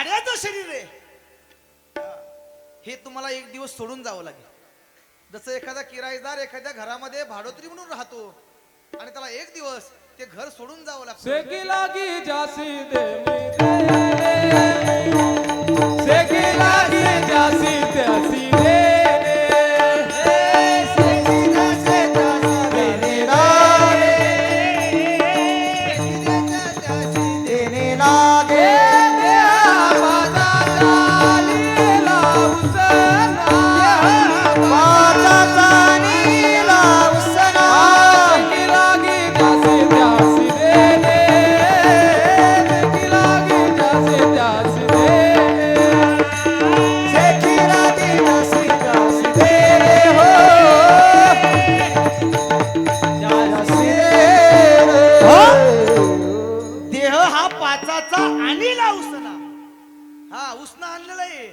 भाड्याचं शरीर आहे. हा. हे तुम्हाला एक दिवस सोडून जावं लागेल. जसं एखादा किरायदार एखाद्या घरामध्ये भाडोत्री म्हणून राहतो आणि त्याला एक दिवस ते घर सोडून जावं लागतं. हा पाचाचा आणला उसना. हा उसना आणलेला आहे.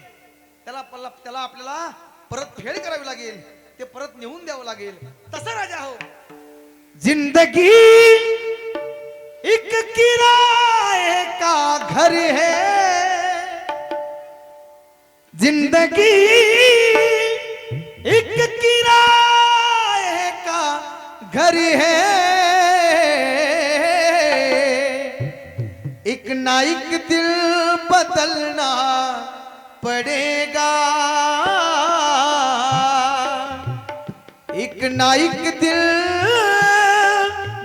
त्याला त्याला आपल्याला परत फेड करावी लागेल. ते परत नेऊन द्यावं लागेल. तसं राजा हो. जिंदगी एक किराए का घर है। जिंदगी एक किराए का घर है। एक ना एक दिल बदलना पड़ेगा। एक ना एक दिल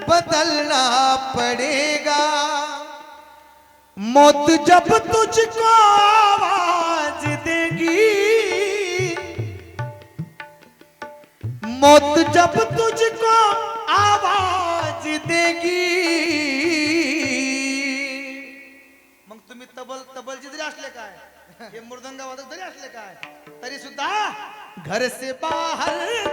बदलना पड़ेगा। मौत जब तुझको आवाज़ देगी, मौत जब तुझको आवाज़ देगी। घर से बाहर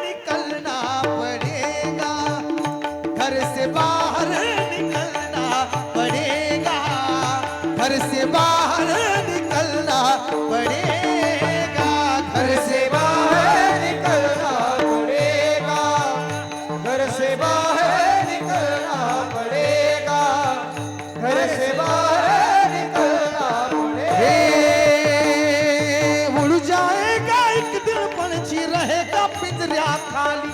खाली।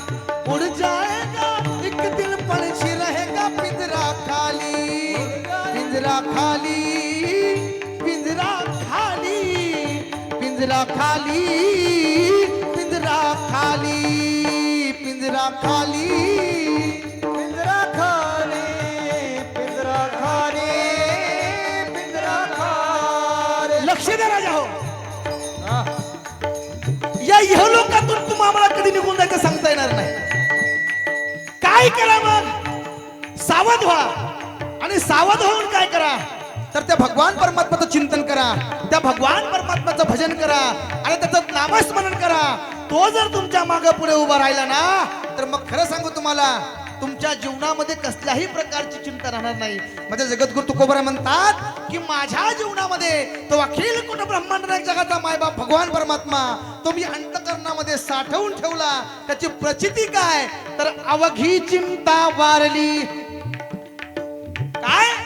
उड़ जाएगा एक दिन पंछी रहेगा पिंजरा खाली। पिंजरा खाली पिंजरा खाली पिंजरा खाली पिंजरा खाली पिंजरा खाली। कधी निघून जायचं सांगता येणार नाही. काय करा मग? सावध व्हा. आणि सावध होऊन काय करा? तर त्या भगवान परमात्माचं चिंतन करा. त्या भगवान परमात्माचं भजन करा. आणि त्याचं नामस्मरण करा. तो जर तुमच्या मागे पुढे उभा राहिला ना तर मग खरं सांगू तुम्हाला तुमच्या जीवनामध्ये कसल्याही प्रकारची चिंता राहणार नाही. म्हणजे जगद्गुरु तुकोबरा म्हणतात की माझ्या जीवनामध्ये तो अखिल कुट ब्रह्मांड जगाचा मायबाप भगवान परमात्मा तो मी अंतकरणामध्ये साठवून ठेवला त्याची प्रचिती काय? तर अवघी चिंता वारली. काय?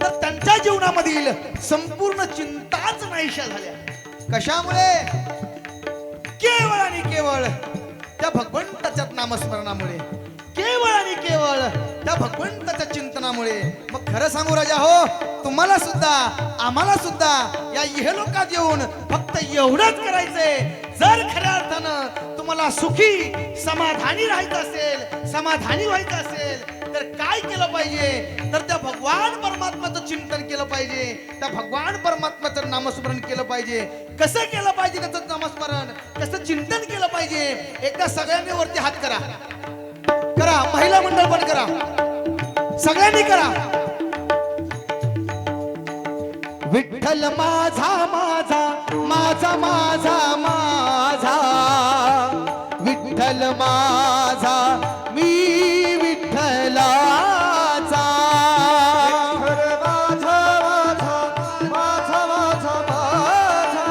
तर त्यांच्या जीवनामधील संपूर्ण चिंताच नाहीशा झाल्या. कशामुळे? केवळ आणि केवळ त्या भगवंताच्या नामस्मरणामुळे. त्या भगवंताच्या चिंतनामुळे. मग खरं सांगू राजा हो तुम्हाला सुद्धा आम्हाला सुद्धा या इहलोकात येऊन फक्त एवढंच करायचंय. जर खऱ्या अर्थानं तुम्हाला सुखी समाधानी राहायचं असेल समाधानी व्हायचं असेल तर काय केलं पाहिजे? तर त्या भगवान परमात्माचं चिंतन केलं पाहिजे. त्या भगवान परमात्माचं नामस्मरण केलं पाहिजे. कसं केलं पाहिजे त्याचं नामस्मरण? कसं चिंतन केलं पाहिजे? एकदा सगळ्यांनी वरती हात करा. करा महिला मंडळ पण करा. सगळ्यांनी करा. विठ्ठल माझा माझा माझा माझा माझा. विठ्ठल माझा मी विठ्ठलाचा. माझा माझा माझा माझा